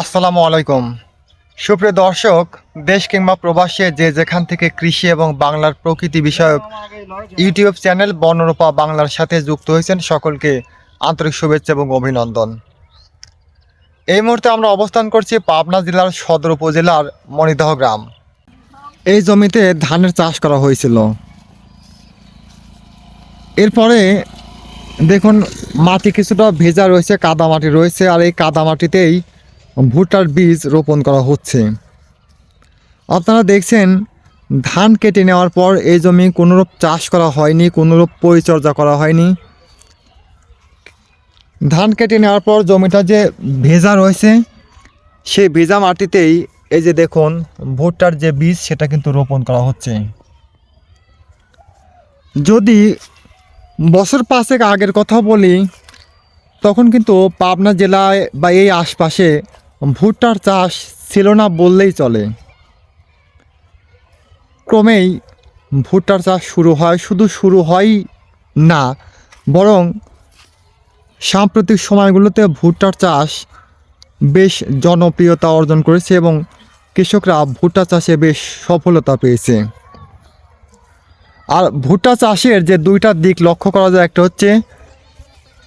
আসসালামু আলাইকুম। সুপ্রিয় দর্শক, দেশ কিংবা প্রবাসে যে যেখান থেকে কৃষি এবং বাংলার প্রকৃতি বিষয়ক ইউটিউব চ্যানেল বনরূপা বাংলার সাথে যুক্ত হয়েছেন সকলকে আন্তরিক শুভেচ্ছা এবং অভিনন্দন। এই মুহূর্তে আমরা অবস্থান করছি পাবনা জেলার সদর উপজেলার মণিদহ গ্রাম। এই জমিতে ধানের চাষ করা হয়েছিল। এরপরে দেখুন, মাটি কিছুটা ভেজা রয়েছে কাদা মাটি রয়েছে, আর এই কাদা মাটিতেই ভুট্টার বীজ রোপণ করা হচ্ছে। আপনারা দেখছেন, ধান কেটে নেওয়ার পর এই জমি কোনোরূপ চাষ করা হয়নি, কোনোরূপ পরিচর্যা করা হয়নি। ধান কেটে নেওয়ার পর জমিটা যে ভেজা রয়েছে, সেই ভেজা মাটিতেই এই যে দেখুন, ভুট্টার যে বীজ, সেটা কিন্তু রোপণ করা হচ্ছে। যদি বছর পাঁচেক আগের কথা বলি, তখন কিন্তু পাবনা জেলায় বা এই আশপাশে ভুট্টার চাষ ছিল না বললেই চলে। ক্রমেই ভুট্টার চাষ শুরু হয়, শুধু শুরু হয় না, বরং সাম্প্রতিক সময়গুলোতে ভুট্টার চাষ বেশ জনপ্রিয়তা অর্জন করেছে এবং কৃষকরা ভুট্টা চাষে বেশ সফলতা পেয়েছে। আর ভুট্টা চাষের যে দুইটা দিক লক্ষ্য করা যায়, একটা হচ্ছে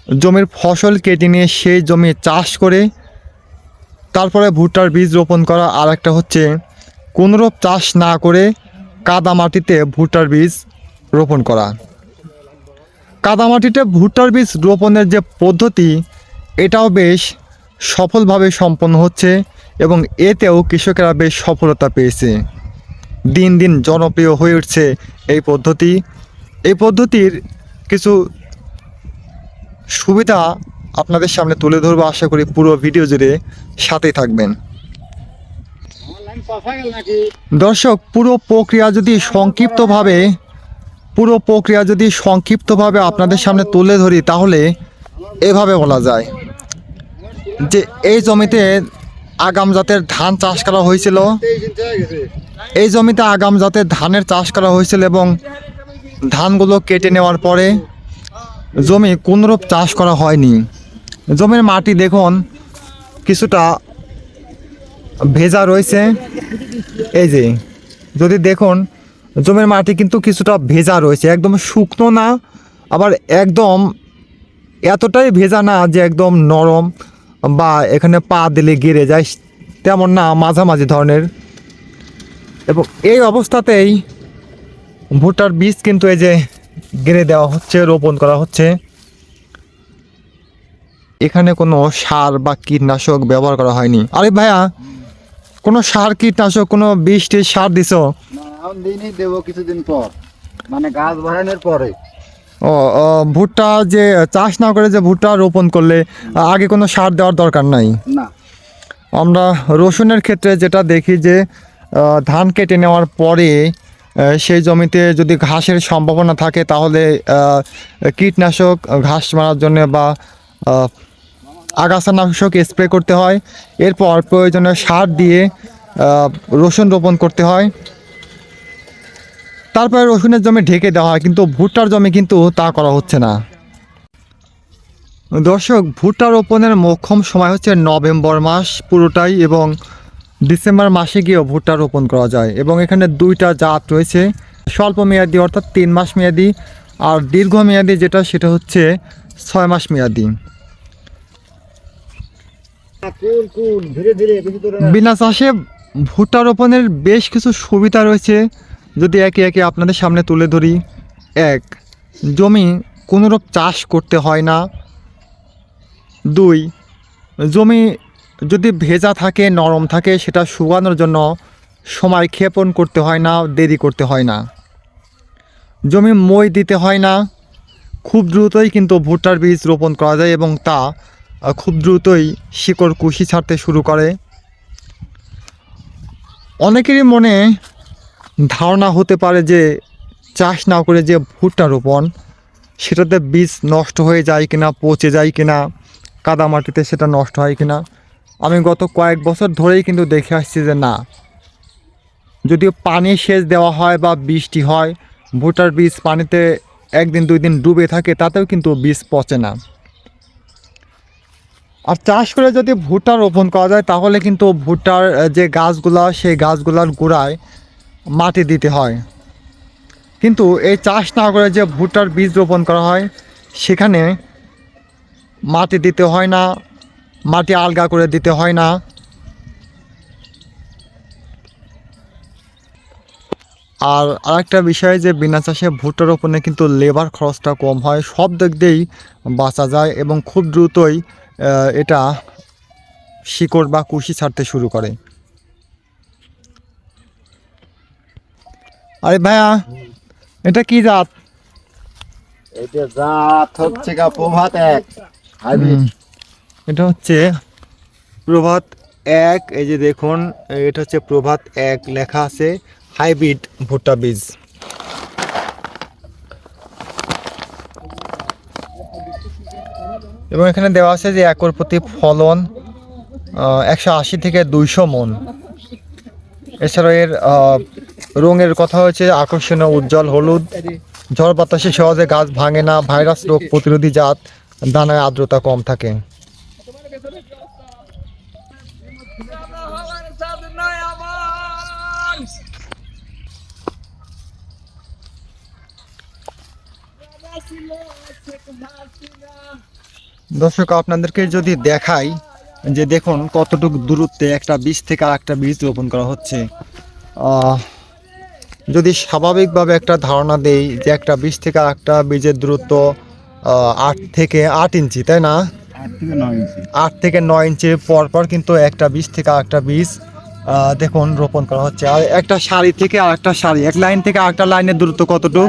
জমির ফসল কেটে নিয়ে সেই জমি চাষ করে তারপরে ভুট্টার বীজ রোপণ করা আর একটা হচ্ছে, কোনোরূপ চাষ না করে কাদা মাটিতে ভুট্টার বীজ রোপণ করা। কাদা মাটিতে ভুট্টার বীজ রোপণের যে পদ্ধতি, এটাও বেশ সফলভাবে সম্পন্ন হচ্ছে এবং এতেও কৃষকেরা বেশ সফলতা পেয়েছে। দিন দিন জনপ্রিয় হয়ে উঠছে এই পদ্ধতি। এই পদ্ধতির কিছু সুবিধা আপনাদের সামনে তুলে ধরবো, আশা করি পুরো ভিডিও জুড়ে সাথেই থাকবেন। দর্শক, পুরো প্রক্রিয়া যদি সংক্ষিপ্তভাবে, পুরো প্রক্রিয়া যদি সংক্ষিপ্তভাবে আপনাদের সামনে তুলে ধরি, তাহলে এভাবে বলা যায় যে, এই জমিতে আগাম জাতের ধান চাষ করা হয়েছিল। এই জমিতে আগাম জাতের ধানের চাষ করা হয়েছিল এবং ধানগুলো কেটে নেওয়ার পরে জমি কোনোরূপ চাষ করা হয়নি। জমির মাটি দেখুন, কিছুটা ভেজা রয়েছে। এই যে, যদি দেখুন, জমির মাটি কিন্তু কিছুটা ভেজা রয়েছে, একদম শুকনো না, আবার একদম এতটাই ভেজা না যে একদম নরম বা এখানে পা দিলে গেড়ে যায়, তেমন না মাঝামাঝি ধরনের। এবং এই অবস্থাতেই ভুট্টার বীজ কিন্তু এই যে গেড়ে দেওয়া হচ্ছে, রোপণ করা হচ্ছে। এখানে কোনো সার বা কীটনাশক ব্যবহার করা হয়নি। আরে ভাইয়া কোনো সার কীটনাশক কোনো বিষ টিষ সার দিছো? দিনই দেবো কিছুদিন পর। মানে গাছ ভরানোর পরে। ও ভুট্টা যে চাষ না করে যে ভুট্টা রোপণ করলে আগে কোনো সার দেওয়ার দরকার নাই? না। আমরা রসুনের ক্ষেত্রে যেটা দেখি যে ধান কেটে নেওয়ার পরে সেই জমিতে যদি ঘাসের সম্ভাবনা থাকে তাহলে কীটনাশক ঘাস মারার জন্য বা আগাছানাশক স্প্রে করতে হয়। এরপর প্রয়োজনীয় সার দিয়ে রসুন রোপণ করতে হয়। তারপরে রসুনের জমি ঢেকে দেওয়া হয়, কিন্তু ভুট্টার জমি কিন্তু তা করা হচ্ছে না। দর্শক, ভুট্টা রোপণের মোক্ষম সময় হচ্ছে নভেম্বর মাস পুরোটাই এবং ডিসেম্বর মাসে গিয়েও ভুট্টা রোপণ করা যায় এবং এখানে দুইটা জাত রয়েছে। স্বল্প মেয়াদি অর্থাৎ তিন মাস মেয়াদি আর দীর্ঘ মেয়াদি যেটা, সেটা হচ্ছে ছয় মাস মেয়াদি কুল কুল ধীরে ধীরে বেশি দূরে না। বিনা চাষে ভুট্টা রোপণের বেশ কিছু সুবিধা রয়েছে। যদি একে একে আপনাদের সামনে তুলে ধরি। এক, জমি কোনোরূপ চাষ করতে হয় না। দুই, জমি যদি ভেজা থাকে, নরম থাকে, সেটা শুকানোর জন্য সময় ক্ষেপণ করতে হয় না, দেরি করতে হয় না। জমি মই দিতে হয় না। খুব দ্রুতই কিন্তু ভুট্টার বীজ রোপণ করা যায় এবং তা খুব দ্রুতই শিকড় কুশি ছাড়তে শুরু করে। অনেকেরই মনে ধারণা হতে পারে যে চাষ না করে যে ভুট্টা রোপণ, সেটাতে বীজ নষ্ট হয়ে যায় কিনা, পচে যায় কিনা, কাদা মাটিতে সেটা নষ্ট হয় কিনা। আমি গত কয়েক বছর ধরেই কিন্তু দেখে আসছি যে না। যদিও পানি সেচ দেওয়া হয় বা বৃষ্টি হয়, ভুট্টার বীজ পানিতে একদিন দুই দিন ডুবে থাকে, তাতেও কিন্তু বীজ পচে না। আর চাষ করে যদি ভুট্টা রোপণ করা যায়, তাহলে কিন্তু ভুট্টার যে গাছগুলা, সেই গাছগুলার গোড়ায় মাটি দিতে হয়। কিন্তু এই চাষ না করে যে ভুট্টার বীজ রোপণ করা হয়, সেখানে মাটি দিতে হয় না, মাটি আলগা করে দিতে হয় না। আর আরেকটা বিষয় যে বিনা চাষে ভুট্টা রোপণে কিন্তু লেবার খরচটা কম হয়, সব দিক দিয়েই বাঁচা যায় এবং খুব দ্রুতই এটা শিকড় বা কুশি ছাড়তে শুরু করে। আরে ভাইয়া এটা কি জাত? এটা জাত হচ্ছে গা প্রভাত এক। এটা হচ্ছে প্রভাত এক এই যে দেখুন এটা হচ্ছে প্রভাত এক লেখা আছে হাইব্রিড ভুট্টা বীজ। এবং এখানে দেওয়া আছে যে একর প্রতি ফলন একশো আশি থেকে দুইশো মন। এছাড়াও এর রঙের কথা হয়েছে আকর্ষণীয়, উজ্জ্বল, হলুদ, ঝড় বাতাসে সহজে গাছ ভাঙে না, ভাইরাস, রোগ প্রতিরোধী জাত, দানায় আর্দ্রতা কম থাকে। দর্শক আপনাদেরকে যদি দেখাই যে দেখুন কতটুকু দূরত্বে একটা বীজ থেকে আরেকটা বীজ রোপণ করা হচ্ছে। যদি স্বাভাবিকভাবে একটা ধারণা দেই যে একটা বীজ থেকে আরেকটা বীজের দূরত্ব আট থেকে আট ইঞ্চি তাই না? আট থেকে নয় ইঞ্চি। আট থেকে নয় ইঞ্চি পর পর কিন্তু একটা বীজ থেকে আরেকটা বীজ দেখুন রোপণ করা হচ্ছে। আর একটা সারি থেকে আরেকটা সারি এক লাইন থেকে আরেকটা লাইনের দূরত্ব কতটুকু?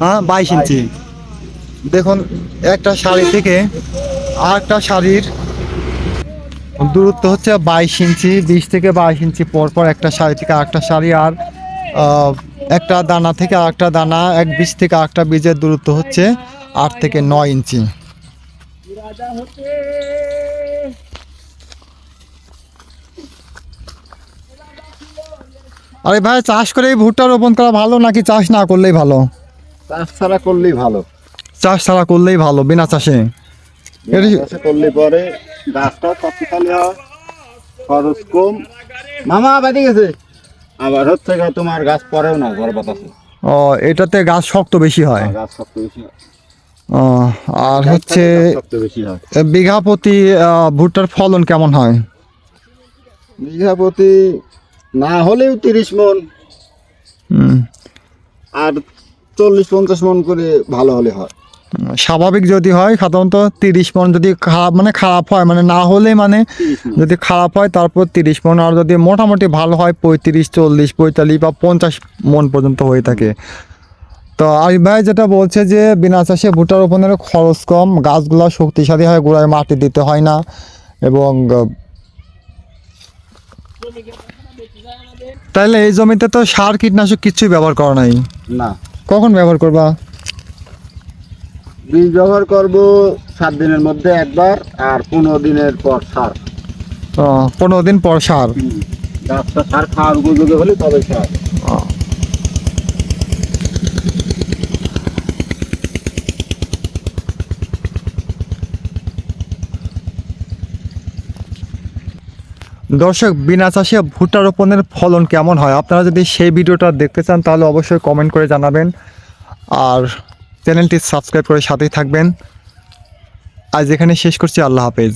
হ্যাঁ বাইশ ইঞ্চি। দেখুন, একটা শাড়ি থেকে আরেকটা শাড়ির দূরত্ব হচ্ছে বাইশ ইঞ্চি, বিশ থেকে বাইশ ইঞ্চি পর পর একটা শাড়ি থেকে আরেকটা শাড়ি আর একটা দানা থেকে আরেকটা দানা, এক বীজ থেকে আরেকটা বীজের দূরত্ব হচ্ছে আট থেকে নয় ইঞ্চি। আরে ভাই, চাষ করে এই ভুট্টা রোপণ করা ভালো নাকি চাষ না করলেই ভালো? চাষ ছাড়া করলেই ভালো। চাষ ছাড়া করলেই ভালো বিনা চাষে। করলে পরে গাছটাও শক্তিশালী হয় খরচ কম। মামা বাদি গেছে? আবার হচ্ছে তোমার গাছ পরেও না ঘর বাতাসে ও এটাতে গাছ শক্ত বেশি হয়? গাছ শক্ত বেশি হয়। ও, আর হচ্ছে হয়। বিঘা প্রতি আহ, ভুট্টার ফলন কেমন হয়? বিঘা প্রতি না হলেও তিরিশ মন। হুম, আর চল্লিশ পঞ্চাশ মন করে ভালো হলে হয়। স্বাভাবিক যদি হয় সাধারণত তিরিশ মন যদি খারাপ মানে খারাপ হয় মানে না হলে মানে যদি খারাপ হয় তারপর তিরিশ মন আর যদি মোটামুটি ভালো হয় পঁয়ত্রিশ চল্লিশ পঁয়তাল্লিশ বা পঞ্চাশ মন পর্যন্ত হয়ে থাকে। তো আরিফ ভাই যেটা বলছে যে বিনা চাষে ভুট্টা রোপণের খরচ কম গাছগুলো শক্তিশালী হয় গোড়ায় মাটি দিতে হয় না এবং তাহলে এই জমিতে তো সার কীটনাশক কিছুই ব্যবহার করা নাই? না। কখন ব্যবহার করবা? বীজ ব্যবহার করব সাত দিনের মধ্যে একবার আর পনেরো দিনের পর সার। পনেরো দিন পর সার? গাছটা সার খাওয়ার উপযোগী হলে তবে সার দর্শক বিনা চাষে ভুট্টা রোপণের ফলন কেমন হয়? আপনারা যদি সেই ভিডিওটা দেখতে চান তাহলে অবশ্যই কমেন্ট করে জানাবেন। আর চ্যানেলটি সাবস্ক্রাইব করে সাথেই থাকবেন। আজ এখানে শেষ করছি। আল্লাহ হাফেজ।